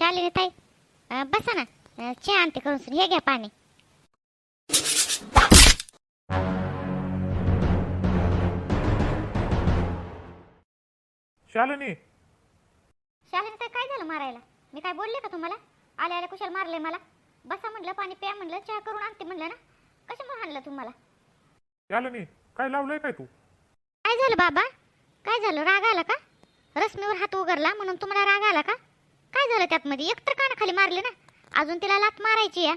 शालिनी ताई. बसा ना. चहा आणते करून हे घ्या पाणी. शालिनी. शालिनी ताई काय झालं मारायला? मी काय बोलले का तुम्हाला? आल्या आल्या कुशाल मारले मला. बसा म्हटलं पाणी प्या म्हणलं चहा करून आणते म्हणलं ना. कशामुळे आणलं तुम्हाला? शालिनी काय लावलंय काय तू? काय झालं बाबा? काय झालं? राग आला का? रश्मीवर हात उघडला म्हणून तुम्हाला राग आला का? काय झालं त्यात मध्ये एकतर कानाखाली मारले ना. अजून तिला लात मारायची या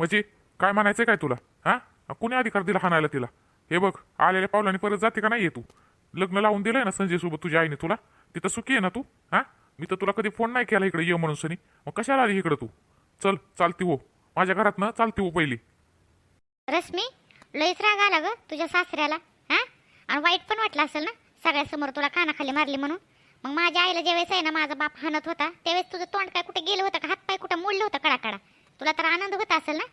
म्हणजे काय म्हणायचंय काय तुला? हा? कुणी अधिकार दिला हाणायला तिला? हे बघ आलेल्या पावलाने परत जाते का नाही तू? लग्न लावून दिलंय ना संजय सोबत तुझ्या आईने तुला? तिथं सुखी आहे ना तू? हा? मी तर तुला कधी फोन नाही केला इकडे ये म्हणून सनी. मग कशाला आली इकडं तू? चल चालती हो. माझ्या घरात ना चालती हो पहिली. रश्मी लईच राग आला ग तुझ्या सासऱ्याला. हा? आणि वाईट पण वाटलं असेल ना? सगळ्यासमोर तुला कानाखाली मारली म्हणून. मग माझ्या आईला ज्यावेळेस आहे ना माझा बाप हाणत होता त्यावेळेस तुझं तोंड काय कुठे गेलं होतं का? हातपाय कुठं मोडलं होतं? कडाकडा तुला तर आनंद होत असेल ना?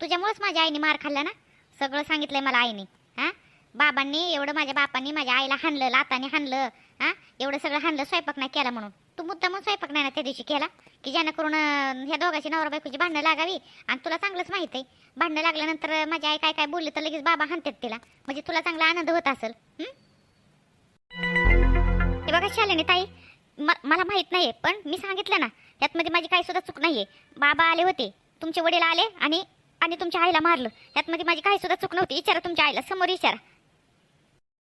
तुझ्यामुळेच माझ्या आईने मार खाल्ला ना? सगळं सांगितलंय मला आईने हां? बाबांनी एवढं माझ्या बापांनी माझ्या आईला हाणलं लाताने हाणलं हां? एवढं सगळं हाणलं स्वयंपाक नाही केला म्हणून. तू मुद्दा म्हणून स्वयंपाक नाही ना त्या दिवशी केला? की जेणेकरून ह्या दोघांची नवरा बायकोची भांडणं लागावी? आणि तुला चांगलंच माहीत आहे. भांडणं लागल्यानंतर माझी आई काय काय बोलली तर लगेच बाबा हाणतात तिला. म्हणजे तुला चांगला आनंद होत असेल ते हे बघा शालिनी ताई म- मला माहीत नाही आहे पण मी सांगितलं ना त्यातमध्ये माझी काही सुद्धा चूक नाहीये. बाबा आले होते तुमचे वडील आले आणि आणि तुमच्या आईला मारलं. त्यातमध्ये माझी काही सुद्धा चूक नव्हती विचारा तुमच्या आईला समोर विचारा.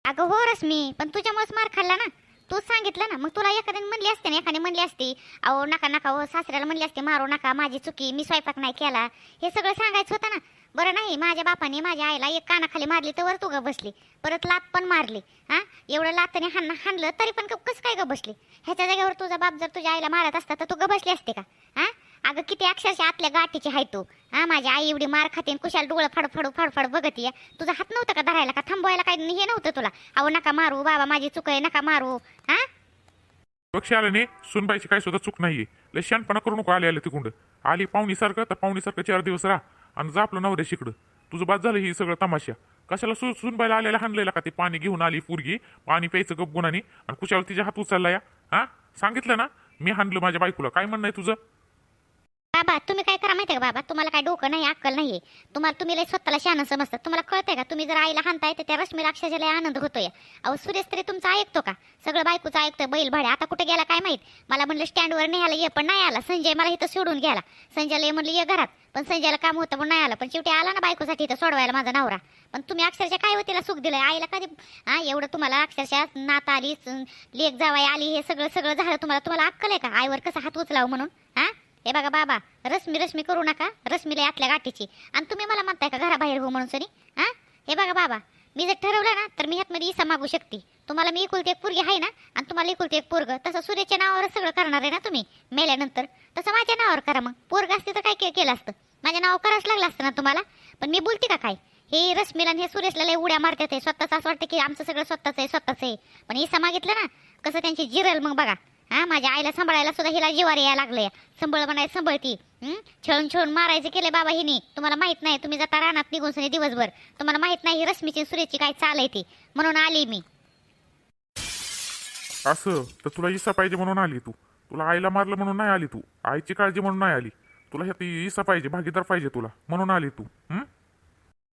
अगं हो रश्मी पण तुझ्यामुळेच मार खाल्ला ना. तूच सांगितलं ना मग तुला एखाद्याने म्हणली असते ना एखादी म्हणली असती अहो नका नका हो सासऱ्याला म्हणली असते मारू नका माझी चुकी मी स्वयंपाक नाही केला. हे सगळं सांगायचं होतं ना. बरं नाही माझ्या बापाने माझ्या आईला एक कानाखाली मारली तर वर तू ग बसली. परत लात पण मारली हा? एवढं लातने हाण हाणलं तरी पण कसं काय ग बसली? ह्याच्या जागेवर तुझा बाप जर तुझ्या आईला मारत असता तर तू ग बसली असते का? हा? अगं किती अक्षरशः आतल्या गाठीची आहे तू. हा माझी आई एवढी मार खाते आणि कुशाल डोळं फडफडू फडफड बघत या तुझा हात नव्हता का धरायला का थांबवायला काय? हे नव्हतं तुला. अहो नका मारू बाबा माझी चुक आहे नका मारू. हा? बघ शालिनी सुनबाईची काय सुद्धा चूक नाहीये. लय शानपणा करू नको आले आले तिकुंड आली पाहुणीसारखं तर पाहुणीसारखं चार दिवस राहा. आणि जा आपलं नवऱ्या शिकडं तुझं बाद झालं ही सगळं तमाशा. कशाला सु सुनबायला आलेला हाणलेला का ते? पाणी घेऊन आली पोरगी पाणी प्यायचं गप गुणाने आणि कुशाला तिच्या हात उचलला या. हा? सांगितलं ना? मी हाणलं माझ्या बायकोला. काय म्हणणं आहे तुझं? बाबा तुम्ही काय करा का बाबा तुम्हाला काय डोकं नाही अक्कल नाहीये. तुम्हाला तुम्ही लय स्वतःला शहाणं समजतात तुम्हाला कळतंय का? तुम्ही जर आईला हानताय तर त्या रश्मीला अक्षरशः लय आनंद होतोय. अहो सुरेश तरी तुमचं ऐकतो का? सगळं बायकोचं ऐकतोय बैल भाड्या. आता कुठे गेला काय माहीत? मला म्हणलं स्टँडवर न्यायला ये पण नाही आला. संजय मला इथं सोडून गेला. संजयला म्हणलं ये घरात. पण संजयला काम होतं पण नाही आलं. पण शेवटी आला ना बायकोसाठी इथं सोडवायला माझा नवरा. पण तुम्ही अक्षरशः काय होतीला सुख दिलंय? आईला कधी हा एवढं तुम्हाला अक्षरशः नात आली लेख जावाई आली हे सगळं सगळं झालं तुम्हाला. तुम्हाला अक्कल आहे का? आईवर कसं हात उचलावं म्हणून? हा? हे बघा बाबा रश्मी रश्मी करू नका रश्मीला आतल्या गाठीची. आणि तुम्ही मला म्हणताय का घराबाहेर हो म्हणून सरी हां? हे बघा बाबा मी जर ठरवलं ना तर मी ह्यातमध्ये इसा मागू शकते. तुम्हाला मी एकुलती एक पोरगी आहे ना आणि तुम्हाला एकुलती एक पोरग तसं सूर्याच्या नावावर सगळं करणार आहे ना तुम्ही मेल्यानंतर. तसं माझ्या नावावर करा मग. पोरग असते तर काय के- केलं असतं? माझ्या नाव करावंच लागलं असतं ना तुम्हाला? पण मी बोलते का काय? हे रश्मीला आणि हे सुरेशला लय उड्या मारतात आहे स्वतःच असं वाटतं की आमचं सगळं स्वतःच आहे स्वतःच आहे. पण इसा मागितलं ना कसं त्यांची जिरल मग बघा. हा माझ्या आईला सांभाळायला सुद्धा हिला जिवार यायला लागलंय संभळ म्हणाय संभळती. छळून छळून मारायचं केलंय बाबा हिने. तुम्हाला माहीत नाही तुम्ही जाता रानात निघून सनी दिवसभर. तुम्हाला माहीत नाही ही रश्मीची सुरेची काय चाल आहे ती. म्हणून आली मी. असं? तर तुला इसा पाहिजे म्हणून आली तू. तुला आईला मारलं म्हणून नाही आली तू. आईची काळजी म्हणून नाही आली. तुला ह्यात इसा पाहिजे भागीदार पाहिजे तुला. म्हणून आली तू. हम्म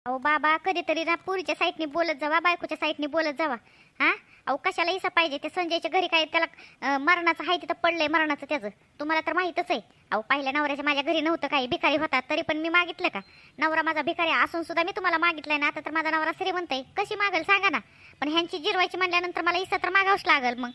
अहो बाबा कधीतरी ना पुरीच्या साईडने बोलत जावा बायकोच्या साईडने बोलत जावा. हा? अहो कशाला इसा पाहिजे? ते संजयच्या घरी काय त्याला मरणाचं आहे तिथं पडलंय मरणाचं त्याचं. तुम्हाला तर माहीतच आहे. अहो पहिल्या नवऱ्याच्या माझ्या घरी नव्हतं काही भिकारी होता तरी पण मी मागितलं का? नवरा माझा भिकारी असून सुद्धा मी तुम्हाला मागितलंय ना आता तर माझा नवरा श्रीमंत आहे. कशी मागेल सांगा ना. पण ह्यांची जिरवायची म्हणल्यानंतर मला इसा तर मागावंच लागेल मग.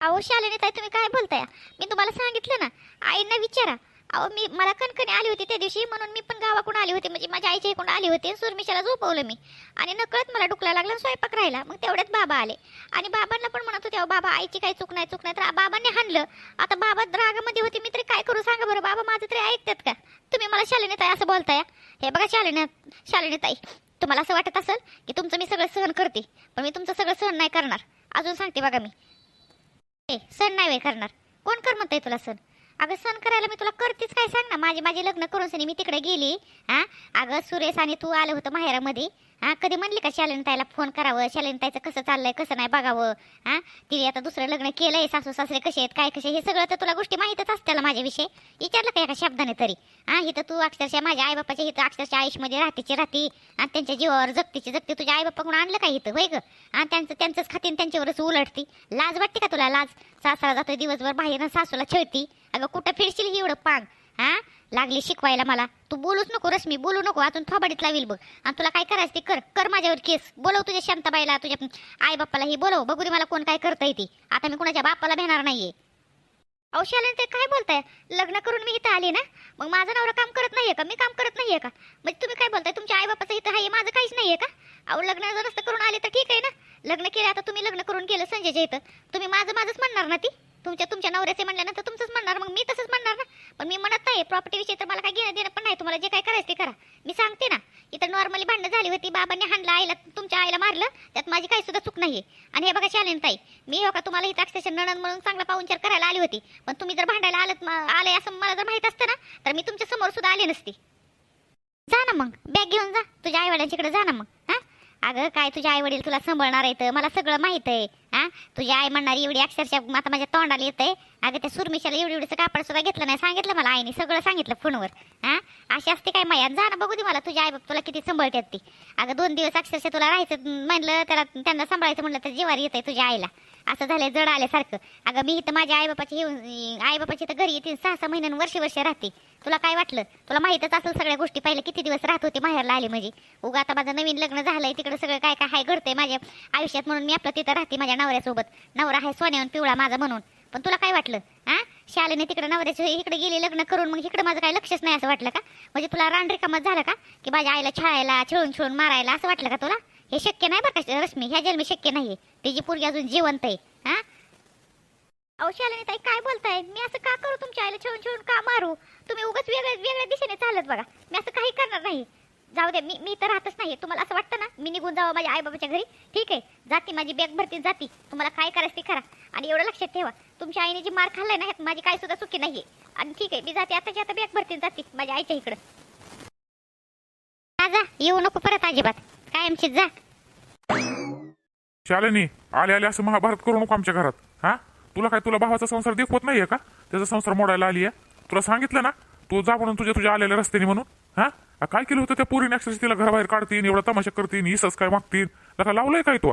अहो शालिनी ताई तुम्ही काय बोलताय? मी तुम्हाला सांगितलं ना. आईंना विचारा. अहो मी मला कणकणी आली होती त्या दिवशी म्हणून मी पण गावाकडून आली होती. म्हणजे माझ्या आईच्या इकडून आली होती सुरमिशाला झोपवलं मी. आणि नकळत मला डुकला लागला स्वयंपाक राहिला. मग तेवढ्यात बाबा आले. आणि बाबांना पण म्हणत होते अहो बाबा आईची काही चूक नाही चूक नाही. तर बाबांनी हाणलं. आता बाबा रागामध्ये होते. मी तरी काय करू? सांगा बरं बाबा माझं तरी ऐकतात का? तुम्ही मला शालिनी ताई असं बोलताय? हे बघा शालिनी शालिनी ताई तुम्हाला असं वाटत असेल की तुमचं मी सगळं सहन करते पण मी तुमचं सगळं सहन नाही करणार. अजून सांगते बघा मी. ए सण नाही करणार. कोण कर म्हणतंय तुला सण अगं सण करायला मी तुला करतेच काय सांग ना? माझे माझे लग्न करून सनी मी तिकडे गेली. हा? अगं सुरेश आणि तू आलं होतं माहेरामध्ये. हा? कधी म्हणली का शालिनताईला फोन करावं? शालिनताईचं कसं चाललंय कसं नाही बघावं? हा? तिने आता दुसरं लग्न केलंय सासू सासरे कसे आहेत काय कसे हे सगळं तर तुला गोष्टी माहीतच असत्याला माझ्याविषयी. विचारलं का एका शब्दाने तरी? हा? इथं तू अक्षरशः माझ्या आईबापाच्या इथं अक्षरशः आयुषमध्ये राहतीची राहती. आणि त्यांच्या जीवावर जगतीची जगती. तुझ्या आईबापाकडून आणलं का इथं? होय ग? आणि त्यांचं त्यांचंच खातीन त्यांच्यावरच उलटती. लाज वाटते का तुला? लाज? सासरा जातो दिवसभर बाहेर सासूला छळती. अगं कुठं फिरशील ही एवढं पांग हा? लागली शिकवायला मला. तू बोलूच नको रश्मी बोलू नको. अजून थोबाडीत लावील बघ. आणि तुला काय करायचं ते कर. कर माझ्यावर केस. बोलव तुझ्या शांताबाईला तुझ्या आई बाप्पाला ही बोलव. बघू दे मला कोण काय करता येते आता मी कुणाच्या बाप्पाला भेणार नाहीये. औषधाने ते काय बोलताय? लग्न करून मी इथं आले ना? मग माझा नवरा काम करत नाहीये का? मी काम करत नाहीये का? म्हणजे तुम्ही काय बोलताय? तुमच्या आई बापाचं इथं आहे माझं काहीच नाहीये का? अहो लग्न जर नसतं करून आले तर ठीक आहे ना? लग्न केलं आता तुम्ही लग्न करून केलं संजयच्या इथं. तुम्ही माझं माझंच म्हणणार ना ती? तुमच्या तुमच्या नवऱ्याचे म्हणल्यानंतर तुमचंच म्हणणार. मग मी तसंच म्हणणार ना. पण मी म्हणत नाही प्रॉपर्टी विषयी तर मला काय घेणं देणं पण नाही. तुम्हाला जे काय करायचं ते करा. मी सांगते ना इथं नॉर्मली भांडणं झाली होती. बाबांनी हाणलं आईला तुमच्या आईला मारलं. त्यात माझी काही सुद्धा चूक नाही आणि हे बघा शालेन ताई मी हो का तुम्हाला इथं अक्षरशः नणन म्हणून चांगला पाहुणचार करायला आली होती. पण तुम्ही जर भांडायला आलं आले असं मला जर माहीत असतं ना तर मी तुमच्यासमोर सुद्धा आले नसते. जा ना मग. बॅग घेऊन जा. तुझ्या आईवडिलांच्याकडे जा ना मग. अगं काय तुझ्या आई वडील तुला सांभाळणार आहेत? मला सगळं माहीत आहे. हा? तुझी आई म्हणणार एवढी अक्षरशः आता माझ्या तोंडाला येत आहे अगं त्या सुरमिशाला एवढी एवढीचं कापड सुद्धा घेतलं नाही. सांगितलं मला आईने सगळं सांगितलं फोनवर. हा? अशी असते काय माया? जा ना बघू दे मला तुझी आई बाप तुला किती सांभाळतात ती. अगं दोन दिवस अक्षरशः तुला राहायचं म्हणलं त्याला त्यांना सांभाळायचं म्हणलं तर जीवार येत आहे तुझ्या आईला. असं झालं जड आल्यासारखं. अगं मी इथं माझ्या आईबापाची येऊन आईबापाची तर घरी येते सहा सहा महिन्यानं वर्ष वर्ष राहते. तुला काय वाटलं? तुला माहीतच असेल सगळ्या गोष्टी पहिले किती दिवस राहत होते माहेरला आले म्हणजे. उगा आता माझं नवीन लग्न झालंय तिकडे सगळं काय काय हाय घडतंय माझ्या आयुष्यात म्हणून मी आपलं तिथं राहते माझ्या नवऱ्यासोबत. नवरा आहे सोन्यावर पिवळा माझा म्हणून. पण तुला काय वाटलं? हा शालेने तिकडे नवऱ्याचे इकडे गेली लग्न करून मग इकडे माझं काय लक्षच नाही असं वाटलं का? म्हणजे तुला रानरिकामत झालं का? की माझ्या आईला छळायला छळून छळून मारायला असं वाटलं का तुला? हे शक्य नाही बरं का रश्मी ह्या जन्मी शक्य नाही तिची पोरगी अजून जिवंत आहे हा? अहो ताई काय बोलताय? मी असं का करू तुमच्या आईला छळून छळून का मारू? तुम्ही उगाच वेगळ्या वेगळ्या दिशेने चालत बघा. मी असं काही करणार नाही. जाऊ दे मी मी तर राहतच नाही तुम्हाला असं वाटतं ना? मी निघून जावं माझ्या आईबाबाच्या घरी? ठीक आहे. जाती माझी बॅग भरती जाती. तुम्हाला काय करायचं ते करा. आणि एवढं लक्षात ठेवा. तुमच्या आईने जी मार खाल्लाय ना माझी काय सुद्धा चुकी नाही आणि ठीक आहे मी जाते. आताची आता बॅग भरती जाती. माझ्या आईच्या इकडं. जा येऊ नको परत अजिबात. कायमचीच जा. शालिनी आले आले असं महाभारत करू नको आमच्या घरात. हा? तुला काय तुला भावाचा संसार देखवत नाहीये का? त्याचा संसार मोडायला आली आहे तुला सांगितलं ना तू जा म्हणून तुझ्या तुझ्या आलेल्या रस्त्याने म्हणून. हा? काय केलं होतं त्या पोरीने अक्षरशः तिला घराबाहेर काढतील एवढा तमाशा करतील इसच काय मागतील लका लावलंय काय तू?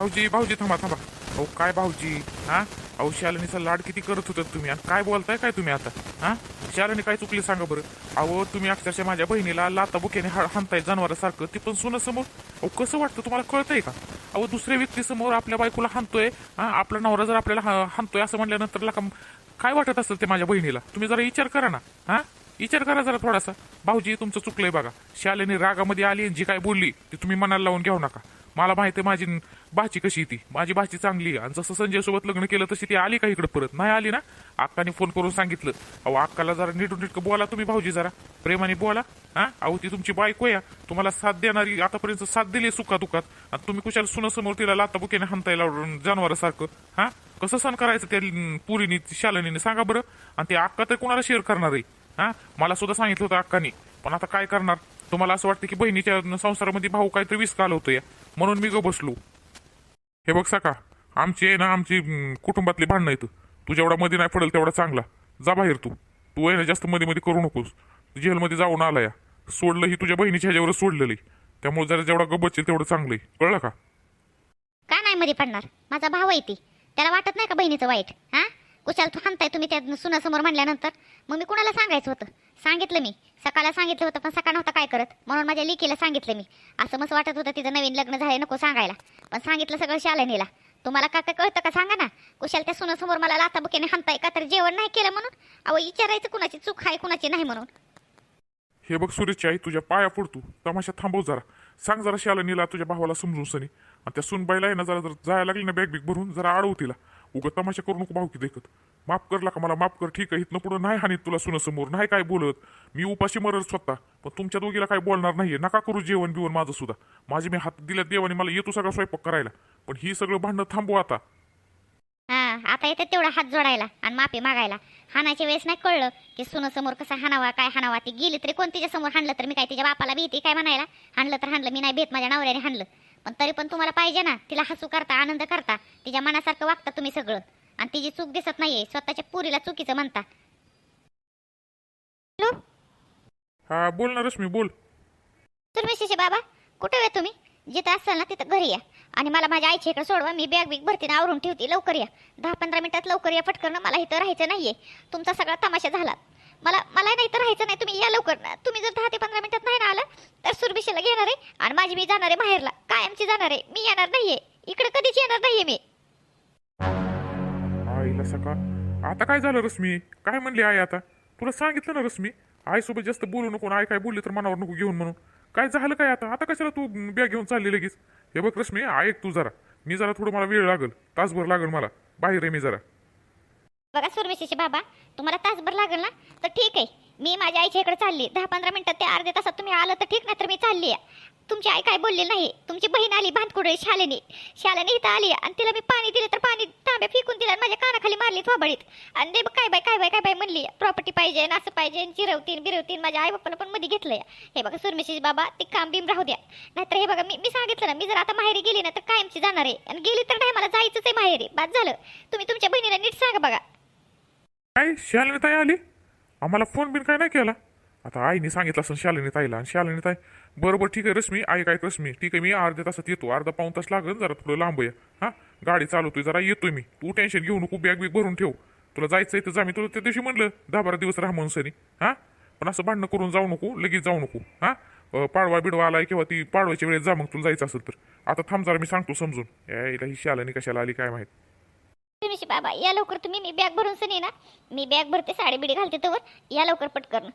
भाऊजी भाऊजी थांबा थांबा. अहो काय भाऊजी? हा? अहो शालिनीचा लाड किती करत होतात तुम्ही आणि काय बोलताय काय तुम्ही आता हा? शालिनी काय चुकली सांगा बरं. अहो तुम्ही अक्षरशः माझ्या बहिणीला लाता बुक्याने हाणताय जनावरासारखं ती पण सुनासमोर अहो कसं वाटतं तुम्हाला कळतंय का? अहो दुसऱ्या व्यक्तीसमोर आपल्या बायकोला हाणतोय आपला नवरा जर आपल्याला हाणतोय असं म्हटल्यानंतर लका काय वाटत असेल ते माझ्या बहिणीला? तुम्ही जरा विचार करा ना हा? विचार करा जरा थोडासा. भाऊजी तुमचं चुकलंय बघा. शालिनी रागामध्ये आली आणि जी काय बोलली ती तुम्ही मनाला लावून घेऊ नका. मला माहिती आहे माझी भाची कशी ती. माझी भाची चांगली आणि जसं संजय सोबत लग्न केलं तशी ती आली का इकडे परत? नाही आली ना? अक्काने फोन करून सांगितलं. अहो अक्काला जरा नीट नीटकं बोला तुम्ही भाऊजी जरा. प्रेमाने बोला. हा? अहो ती तुमची बायको या तुम्हाला साथ देणारी आतापर्यंत साथ दिली सुखा दुखात आणि तुम्ही कुशाला सुनासमोर तिला लाता बुक्याने हाणतायला जनावरासारखं. हा? कसं सण करायचं त्या पुरीने पुरीनी सांगा बरं. आणि ते अक्का तर कोणाला शेअर करणार आहे? हा? मला सुद्धा सांगितलं होतं अक्कानी. पण आता काय करणार? तुम्हाला असं वाटतं की बहिणीच्या संसारामध्ये भाऊ काहीतरी विष या म्हणून मी ग बसलो. हे बघ सका आमची आहे ना आमची कुटुंबातली भांडणं येतं तू जेवढा मध्ये नाही पडेल तेवढा चांगला. जा बाहेर तू. तू आहे ना जास्त मध्ये मध्ये करू नकोस. जेलमध्ये जाऊन आला या सोडलं ही तुझ्या बहिणीच्या ह्याच्यावर सोडलेलं. आहे त्यामुळे जरा जेवढा गबचेल तेवढं चांगलं आहे. कळलं का? का नाही मध्ये पडणार? माझा भाव आहे ती. त्याला वाटत नाही का बहिणीचं वाईट? हा? कुशाल तू तुम्ही त्या सुनासमोर म्हणल्यानंतर. मग मी कुणाला सांगायचं होतं? सांगितलं मी. सकाळला सांगितलं होतं पण सकाळ नव्हता काय करत. म्हणून माझ्या लिकीला सांगितलं मी. असं मस्त वाटत होतं तिचं नवीन लग्न झालं नको सांगायला. पण सांगितलं सगळं शालनीला. तुम्हाला का काय कळतं का? सांगा ना. कुशाल त्या सुनासमोर मला लाता बुकेने हाणताय का? तर जेवण नाही केलं म्हणून? अहो विचारायचं कुणाची? चूक आहे कुणाची? नाही म्हणून. हे बघ सुरेशची आई तुझ्या पाया पडतो तमाशा थांबव जरा. सांग जरा शालनीला तुझ्या भावाला समजून सनी. आणि त्या सुनबाईला आहे ना जरा जर जायला लागली ना बॅग बिग भरून जरा आडवू तिला. उगत तमाशा करू नको भाऊ की देखत. माफ करला का मला माफ कर. ठीक आहे इथनं पुढं नाही हानीत तुला सुनासमोर नाही काय बोलत. मी उपाशी मरल स्वतः पण तुमच्या दोघीला काय बोलणार नाहीये. नका करू जेवण बिवण माझं सुद्धा. माझे मी हात दिल्या देवाने मला येतो सगळा स्वयंपाक करायला. पण ही सगळं भांडणं थांबू आता. हा आता येतात तेवढा हात जोडायला आणि माफी मागायला. हाणाच्या वेळेस नाही कळलं की समोर कसा हाणावा काय हाणावा. ती गेली तरी कोण तिच्या समोर हाणलं तर मी काय तिच्या बापाला भीती काय म्हणायला? हाणलं तर हाणलं मी नाही भेट माझ्या नवऱ्याने हाणलं. पण तरी पण तुम्हाला पाहिजे ना तिला हसू करता आनंद करता तिच्या मनासारखं वागता तुम्ही सगळं. आणि तिची चूक दिसत नाहीये स्वतःच्या पुरीला चुकीचं म्हणता. हॅलो? हा बोल ना रश्मी बोल. सुरमेशीचे बाबा कुठे आहे तुम्ही? जिथं असाल ना तिथं घरी या. आणि मला माझ्या आईच्या इकडे सोडवा मी बॅग बिग भरतीने आवरून ठेवते लवकर या. दहा पंधरा मिनिटात लवकर या फटकरणं मला इथं राहायचं नाहीये. तुमचा सगळा तमाशा झाला. मला मला नाही तर राहायचं नाही. तुम्ही या लवकर. तुम्ही जर दहा ते पंधरा मिनिटात नाही ना आलं तर सुरभिशीला घेणार आहे आणि माझी मी जाणार आहे बाहेरला. कायमची जाणार आहे. मी येणार नाहीये. इकडे कधीच येणार नाहीये मी. आईला सका आता काय झालं रश्मी? काय म्हणली आई आता? तुला सांगितलं ना रश्मी? आईसोबत जास्त बोलू नको आणि आई काय बोलली तर मनावर नको घेऊन म्हणून. काय झालं काय आता? आता कशाला तू बॅग घेऊन चालली लगेच? हे बघ रश्मी ऐक तू जरा. मी जरा थोडं मला वेळ लागल. तासभर लागल मला. बाहेर आहे मी जरा. बघा सुरमेशीचे बाबा तुम्हाला तासभर लागेल ना? तर ठीक आहे मी माझ्या आईच्या इकडे चालली. दहा पंधरा मिनटात ते अर्ध्या तासात तुम्ही आलं तर ठीक नाही तर मी चालली आहे. तुमची आई काय बोलली नाही. तुमची बहीण आली भातकुडे शालेनी. शालेनी इथं आली आणि तिला मी पाणी दिलं तर पाणी तांब्या फेकून दिला आणि माझ्या कानाखाली मारली थोबाडीत. आणि ते काय बाय काय बाय काय बाय म्हणली. प्रॉपर्टी पाहिजे असं पाहिजे चिरवतीन बिरवतीन माझ्या आई बाप्पाला पण मध्ये घेतलंय. हे बघा सुरमेशी बाबा ते काम बिम राहू द्या. नाहीतर हे बघा मी मी सांगितलं ना मी जर आता माहेरी गेली ना तर कायमची जाणार आहे. आणि गेली तर नाही मला जायचंच आहे माहेरी. बाद झालं. तुम्ही तुमच्या बहिणीला नीट सांगा बघा. काय? शालिनी ताई आली? आम्हाला फोन बिन काय नाही केला. आता आईने सांगितलं असं शालिनी ताईला आणि शालिनी ताई बरोबर ठीक आहे रश्मी आई काय रश्मी? ठीक आहे मी अर्ध्या तासात येतो. अर्धा पाऊन तास लागेल जरा थोडं लांब आहे हा? गाडी चालवतोय जरा येतोय मी. तू टेन्शन घेऊ नको बॅग बिग भरून ठेव. तुला जायचं आहे तर जा मी तुला त्या दिवशी म्हणलं दहा बारा दिवस राहा म्हणून सनी. हा? पण असं भांडणं करून जाऊ नको लगेच जाऊ नको. हा? पाडवा बिडवा आलाय किंवा ती पाडवायच्या वेळेस जा मग तुला जायचं असेल तर. आता थांब जरा मी सांगतो समजून. यायला ही शालिनी कशाला आली काय माहीत? तुम्ही बाबा या लवकर तुम्ही मी बॅग भरून सनी ना मी बॅग भरते साडी बिडी घालते तवर या लवकर पटकन.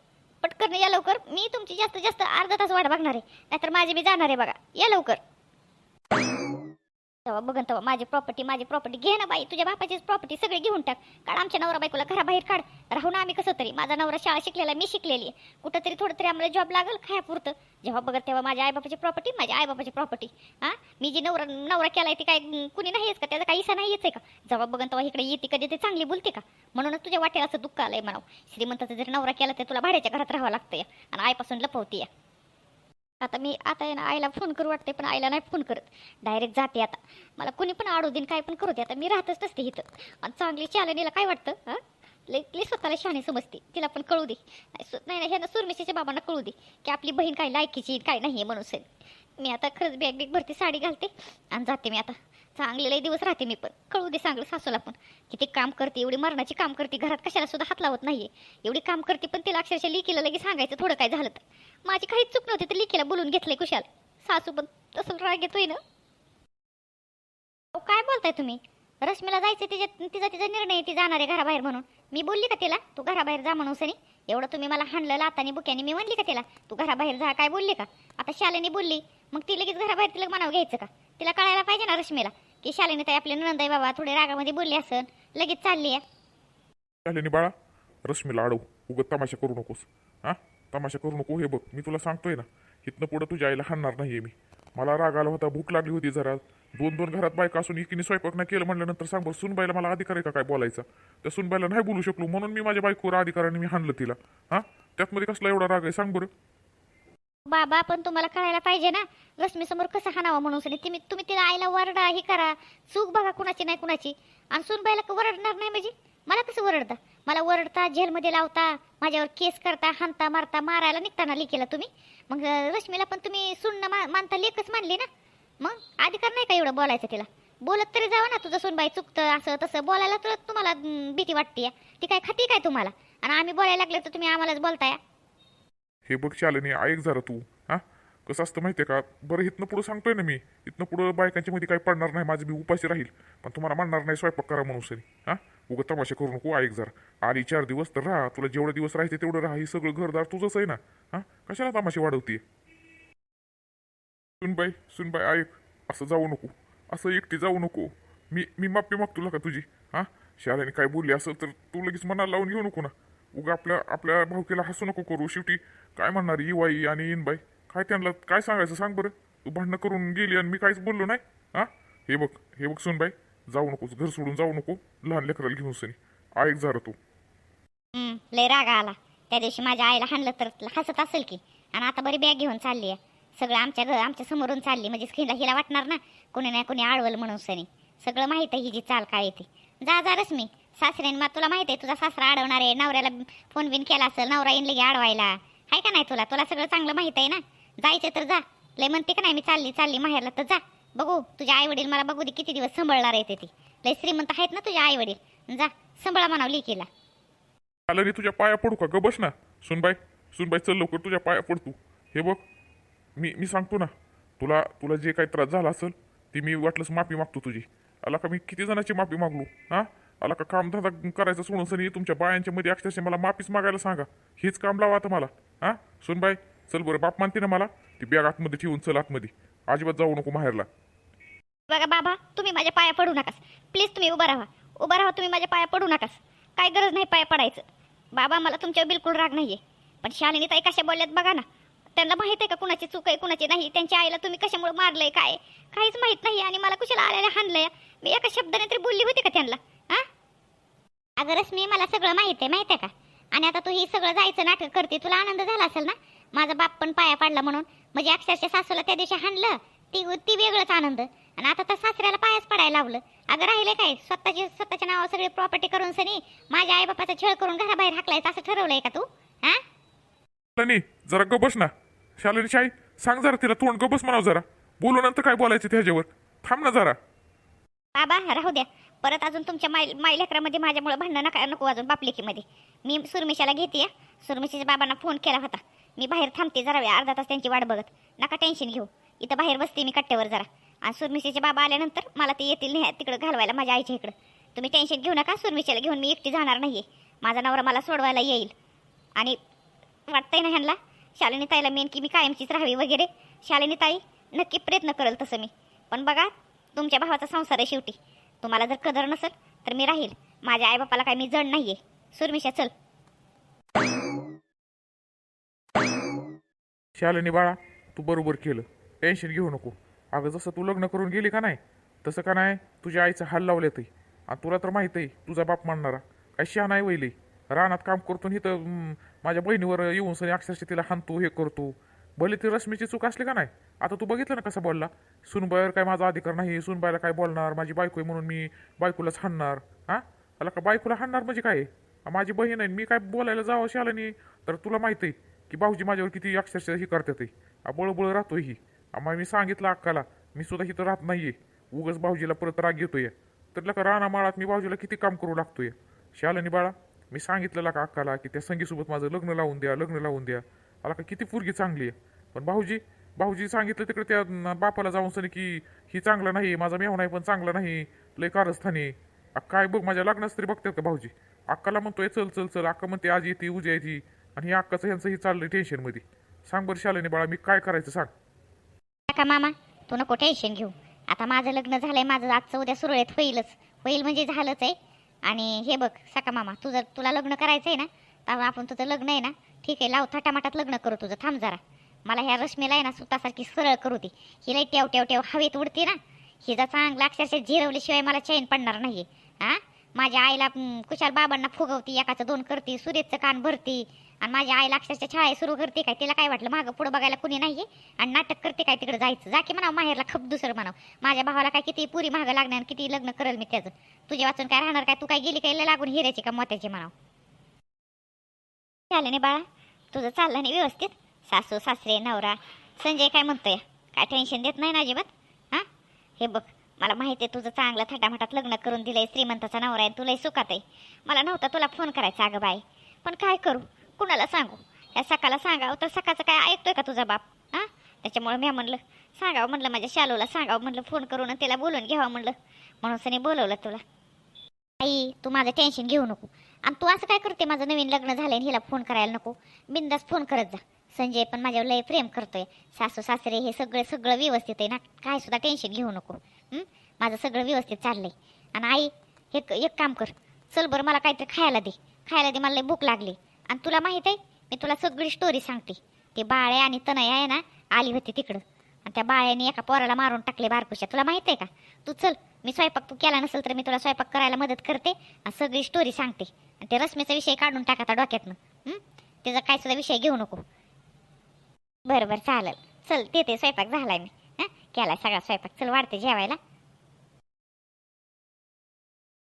पटकन या लवकर मी तुमची जास्त जास्त अर्धा तास वाट बघणार आहे. नाहीतर माझी मी जाणार आहे बघा. या लवकर. तेव्हा बघन तेव्हा माझी प्रॉपर्टी माझी प्रॉपर्टी घे ना बाई तुझ्या बापाचीच प्रॉपर्टी सगळी घेऊन टाक. काढ आमच्या नवरा बायकोला घराबाहेर काढ. राहू ना आम्ही कसं तरी. माझा नवरा शाळा शिकलेला मी शिकलेली आहे. कुठं तरी थोडं तरी आम्हाला जॉब लागेल खायापुरतं. जेव्हा बघत तेव्हा माझ्या आईबापाची प्रॉपर्टी माझ्या आईबापाची प्रॉपर्टी हा? मी जी नवरा नवरा केलाय ती काय कुणी नाहीच का? त्याचा काही इसा नाही आहे का? जेव्हा बघन तेव्हा इकडे येते कधी ते चांगली बोलते का? म्हणूनच तुझ्या वाटेला असं दुःख आलंय म्हणावं. श्रीमंताचा जर नवरा केला तर तुला भाड्याच्या घरात राहावं लागतंय. आणि आईपासून लपवते या आता मी आता ना आईला फोन करू वाटते पण आईला नाही फोन करत. डायरेक्ट जाते आता. मला कुणी पण आडू देईन काय पण करू दे. आता मी राहतच नसते इथं. आणि चांगली चालनीला काय वाटतं हां? लई स्वतःला शहाणी समजते. तिला पण कळू दे. नाही सु- नाही नाही, ह्यानं सुरमेशीच्या बाबांना कळू दे की आपली बहीण काय लायकीची काय नाही आहे म्हणून सर मी आता खरंच बॅग बिग भरते साडी घालते आणि जाते मी आता. चांगले लई दिवस राहते मी पण. कळू दे सांगलं सासूला पण. किती काम करते एवढी मरणाची काम करते घरात कशाला सुद्धा हात लावत नाहीये. एवढी काम करते पण तिला अक्षरशः लिकीला लगेच सांगायचं थोडं काय झालं तर. माझी काहीच चूक नव्हती तर लिकीला बोलून घेतलंय कुशाल. सासू पण तसं राग येतोय ना. अहो, काय बोलताय तुम्ही? रश्मीला जायचं तिच्या तिचा तिचा निर्णय ती जाणार आहे घराबाहेर म्हणून. मी बोलली का तिला? तू घराबाहेर जा म्हणून सनी. एवढं तुम्ही मला हाणलं लातानी बुक्याने मी म्हणली का तिला? तू घराबाहेर जा काय बोलली का? आता शालेनी बोलली. मग ती लगेच घराबाहेर तिला मनाव घ्यायचं का? तिला कळायला पाहिजे ना रश्मीला. की शालिनी ताई आपले नंदाई बाबा थोडे रागामध्ये बोलली असन. लगेच चालली आहे. शालिनी बाळा रश्मीला अडव उगत तमाशा करू नकोस. हा? तमाशा करू नको हे बघ मी तुला सांगतोय ना इथनं पुढं तुझ्या आईला हाणणार नाहीये मी. मला राग आला होता भूक लागली होती जरा. दोन दोन घरात बायका असून एकीने स्वयंपाक नाही केलं म्हटल्यानंतर सांग बरं सुनबाईला मला अधिकार आहे का काय बोलायचा? त्या सुनबाईला नाही बोलू शकलो म्हणून मी माझ्या बायकोवर अधिकाराने मी हाणलं तिला. हा? त्यातमध्ये कसला एवढा राग आहे? सांग बरं. बाबा पण तुम्हाला कळायला पाहिजे ना? रश्मी समोर कसं हाणावं म्हणून सनी तुम्ही तुम्ही तिला आईला वरडा हे करा. चूक बघा कुणाची नाही कुणाची. आणि सुनबाईला वरडणार नाही म्हणजे? मला कसं वरडता? मला वरडता जेलमध्ये लावता माझ्यावर केस करता हाणता मारता मारायला निघताना लिकेला तुम्ही. मग रश्मीला पण तुम्ही सुन्न मा मानता लेखच मानली ना? मग? अधिकार नाही का एवढं बोलायचं तिला? बोलत तरी जावं ना तुझं सुनबाई चुकतं असं तसं. बोलायला तर तुम्हाला भीती वाटते ती काय खाती काय तुम्हाला? आणि आम्ही बोलायला लागले तर तुम्ही आम्हालाच बोलताय? हे बघ शालिनी ऐक जरा तू. हा? कसं असतं माहितीये का? बरं इथनं पुढं सांगतोय ना मी. इथनं पुढं बायकांच्या मध्ये काही पडणार नाही माझं मी उपाशी राहील. पण तुम्हाला म्हणणार नाही स्वयंपाक करा म्हणून सरी. हा? उगं तमाशा करू नको ऐक जरा. आली चार दिवस तर राहा तुला जेवढे दिवस राहायचे तेवढं राहा हे सगळं घरदार तुझंच आहे ना? हा? कशाला तमाशे वाढवतीये? सुनबाई सुनबाई ऐक. असं जाऊ नको. असं एकटी जाऊ नको. मी मी माफी मागतो का तुझी. हा? शाळेने काय बोलली असं तर तू लगेच मनाला लावून घेऊ नको ना. उगा आपल्या आपल्या भावकीला हसू नको करू. शेवटी काय म्हणणार इवाई आणि इनबाई? काय त्यांना काय सांगायचं सांग बरं. तू भांडणं करून गेली आणि मी काहीच बोललो नाही हा? हे बघ हे बघ सुनबाई जाऊ नकोस घर सोडून जाऊ नको. लहान लेकराला घेऊन सनी. ऐक झालं तू. हं, लय राग आला. त्या दिवशी माझ्या आईला हाणलं तर हसत असेल की. आणि आता बरी बॅग घेऊन चालली आहे. सगळं आमच्या घर आमच्या समोरून चालली. म्हणजे हिला हिला वाटणार ना कोणी नाही कोणी आडवलं म्हणून सनी. सगळं माहीत आहे हिची चाल काय येते जा जा रस सासरेन सासऱ्याने मग तुला माहिती आहे तुझा सासरा अडवणार आहे नवऱ्याला फोन बिन केला असेल नवरा येईन लगे अडवायला आहे का नाही तुला? तुला सगळं चांगलं माहीत आहे ना? जायचं तर जा. लय म्हणते का नाही मी चालली चालली माहेरला तर जा. बघू तुझ्या आई वडील मला बघू दे किती दिवस सांभाळणार आहे ते ती. लय श्रीमंत आहेत ना तुझ्या आई वडील जा सांभाळा म्हणावं लिकीला. आलं रे तुझ्या पाया पडू का? ग बस ना. सुनबाई सुनबाई चल लवकर तुझ्या पाया पडतो हे बघ मी मी सांगतो ना तुला तुला जे काही त्रास झाला असेल ती मी वाटलंच माफी मागतो तुझी. आला का मी किती जणाची माफी मागलो हा? आला का काम धंदा करायचं सोडून सनी तुमच्या बायांच्या मध्ये अक्षरशः मला माफीच मागायला सांगा. हेच काम लावा आता मला. हा? सुनबाई चल बरं बाप मानते ना मला. ती बॅग आतमध्ये ठेवून चल आतमध्ये. अजिबात जाऊ नको माहेरला. बघा बाबा तुम्ही माझ्या पाया पडू नकास. प्लीज तुम्ही उभा राहा. उभा राहा तुम्ही माझ्या पाया पडू नकास. काय गरज नाही पाया पडायचं. बाबा मला तुमच्यावर बिलकुल राग नाहीये. पण शालिनी ताई कशा बोलल्यात बघा ना. त्यांना माहीत आहे का कुणाची चूक आहे कुणाची नाही? त्यांच्या आईला तुम्ही कशामुळे मारलंय काय? काहीच माहीत नाही आणि मला कुशाला आल्याला हाणलंय. मी एका शब्दाने तरी बोलली होती का त्यांना? अगं रश्मी मला सगळं माहीत आहे माहीत आहे का? आणि आता तू ही सगळं जायचं नाटक करते तुला आनंद झाला असेल ना? माझा बाप पण पाया पाडला म्हणून. म्हणजे अक्षरशः सासूला त्या दिवशी हाणलं ती ती वेगळंच आनंद. आणि आता तर सासऱ्याला पायच पडायला लावलं. अगं राहिले काय? स्वतःची स्वतःच्या नावावर सगळी प्रॉपर्टी करून सनी माझ्या आई बापाचा छळ करून घराबाहेर हाकलायचं असं ठरवलंय का तू? हा? शालिनी जरा गबस ना. शालिनी शाई सांग जरा तिला तोंड गबस म्हणाव जरा. बोलू नंतर काय बोलायचं त्याच्यावर. थांब ना जरा. बाबा राहू द्या. परत अजून तुमच्या माय माय लेकरामध्ये माझ्यामुळे भांडणं नका नको अजून बापलेकीमध्ये. मी सुरमिशाला घेते सुरमिशीच्या बाबांना फोन केला होता. मी बाहेर थांबते जरा वेळ अर्धा तास त्यांची वाट बघत. नका टेन्शन घेऊ. इथं बाहेर बसते मी कट्ट्यावर जरा. आणि सुरमिशीचे बाबा आल्यानंतर मला ते येतील नाही तिकडं घालवायला माझ्या आईच्या इकडं. तुम्ही टेन्शन घेऊ नका सुरमिशीला घेऊन मी एकटी जाणार नाही आहे माझा नवरा मला सोडवायला येईल. आणि वाटतंय ना ह्यांना शालिनी ताईला मेन की मी कायमचीच राहावी वगैरे. शालिनी ताई नक्की प्रयत्न करेल तसं मी. पण बघा तुमच्या भावाचा संसार आहे शेवटी. तुम्हाला जर कदर नसेल तर मी राहील. माझ्या आईबापाला काय मी जड नाहीये. सुरमिशा चल. शालिनी बाळा तू बरोबर केलं. टेन्शन घेऊ नको. अगं जसं तू लग्न करून गेली का नाही तसं का नाही तुझ्या आईचा हाल लावले ते. आणि तुला तर माहीत आहे तुझा बाप मानणारा काय शहा नाही वैली रानात काम करतो आणि इथं माझ्या बहिणीवर येऊन सनी अक्षरशः तिला हाणतो हे करतो. भले ती रश्मीची चूक असली का नाही? आता तू बघितलं ना कसा बोलला? सुनबाईवर काय माझा अधिकार नाही सुनबाईला काय बोलणार? माझी बायको आहे म्हणून मी बायकोलाच हाणणार हां? मला का बायकोला हाणणार म्हणजे काय? आहे? माझी बहीण आहे मी काय बोलायला जावं शालिनी तर तुला माहीत आहे की भाऊजी माझ्यावर किती अक्षरशः ही करतात ते बळबळ राहतोय ही. आम्हाला मी सांगितलं अक्काला मी सुद्धा इथं राहत नाही आहे उगच भाऊजीला परत राग घेतोय तर लका रानामाळात मी भाऊजीला किती काम करू लागतोय? शालनी बाळा मी सांगितलं का अक्काला की त्या संगीसोबत माझं लग्न लावून द्या लग्न लावून द्या. मला का किती पोरगी चांगली आहे. पण भाऊजी भाऊजी सांगितलं तिकडे त्या बापाला जाऊन सनी की ही चांगलं नाही माझा मेहून आहे पण चांगला नाही लय कारस्थानी काय बघ माझ्या लग्नास तरी बघतात का भाऊजी? अक्काला म्हणतोय चल चल चल अक्का म्हणते आज येते उद्या येते. आणि हे अक्काचं ह्यांचं ही चाललंय टेन्शनमध्ये सांग बरं शालेने बाळा मी काय करायचं सांग. का मामा तू नको टेन्शन घेऊ. आता माझं लग्न झालंय माझं आजचं उद्या सुरळीत होईलच. होईल म्हणजे झालंच आहे. आणि हे बघ सका मामा तुझं तुला लग्न करायचं आहे ना तर आपण तुझं लग्न आहे ना ठीक आहे लाव थाटामाटात लग्न करू तुझं थांब जरा. मला ह्या रश्मीला आहे ना सुतासारखी सरळ करू दे. हिला टेव टेव टेव हवेत उडते ना. हिचा चांगला अक्षरशः जिरवल्याशिवाय मला चैन पडणार नाही आ माझ्या आईला कुशाल बाबांना फुगवती एकाचं दोन करते सुरेशचं कान भरती. आणि माझ्या आईला अक्षरशः शाळा सुरू करते काय तिला काय वाटलं मागं पुढं बघायला कुणी नाही आणि नाटक करते काय तिकडे जायचं. जा की म्हणावं माहेरला खप दुसरं म्हणावं. माझ्या भावाला काय किती पुरी मागं लागणार आणि किती लग्न करेल मी त्याचं. तुझ्या वाचून काय राहणार काय? तू काय गेली काय? लागून हिऱ्याची का मोत्याची म्हणावं? झालं नाही बाळा. तुझं चाललं नाही व्यवस्थित. सासू सासरे नवरा संजय काय म्हणतोय? काय टेन्शन देत नाही ना अजिबात? हां? हे बघ मला माहिती आहे तुझं चांगलं थटामटात लग्न करून दिलंय श्रीमंताचा नवरा आहे तुलाही सुखात आहे. मला नव्हता तुला फोन करायचा अगं बाय पण काय करू? कुणाला सांगू? या सकाळला सांगावं तर सकाळचं काय ऐकतोय का तुझा बाप? हां? त्याच्यामुळे मी म्हणलं सांगावं म्हणलं माझ्या शालूला सांगावं म्हणलं फोन करून त्याला बोलून घ्यावं म्हणलं. म्हणून सनी बोलवलं तुला. आई तू माझं टेन्शन घेऊ नको. आणि तू असं काय करते माझं नवीन लग्न झालंय आणि हिला फोन करायला नको. बिंदास फोन करत जा. संजय पण माझ्यावर लय प्रेम करतोय. सासू सासरे हे सगळं सगळं व्यवस्थित आहे ना? काय सुद्धा टेन्शन घेऊ नको. माझं सगळं व्यवस्थित चाललंय. आणि आई हे एक काम कर. चल बरं मला काहीतरी खायला दे. खायला दे मला लय भूक लागली. आणि तुला माहीत आहे मी तुला सगळी स्टोरी सांगते. ते बाळे आणि तनया आहे ना आली होती तिकडं. आणि त्या बाळ्याने एका पोराला मारून टाकले बारकुशा. तुला माहीत आहे का? तू चल मी स्वयंपाक तू केला नसेल तर मी तुला स्वयंपाक करायला मदत करते आणि सगळी स्टोरी सांगते. आणि ते रश्मीचा विषय काढून टाका डोक्यातनं. त्याचा काय सुद्धा विषय घेऊ नको. बरं बरं चालेल. चल ते ते स्वयंपाक झालाय मी. हां? केला सगळा स्वयंपाक. चल वाढते जेवायला.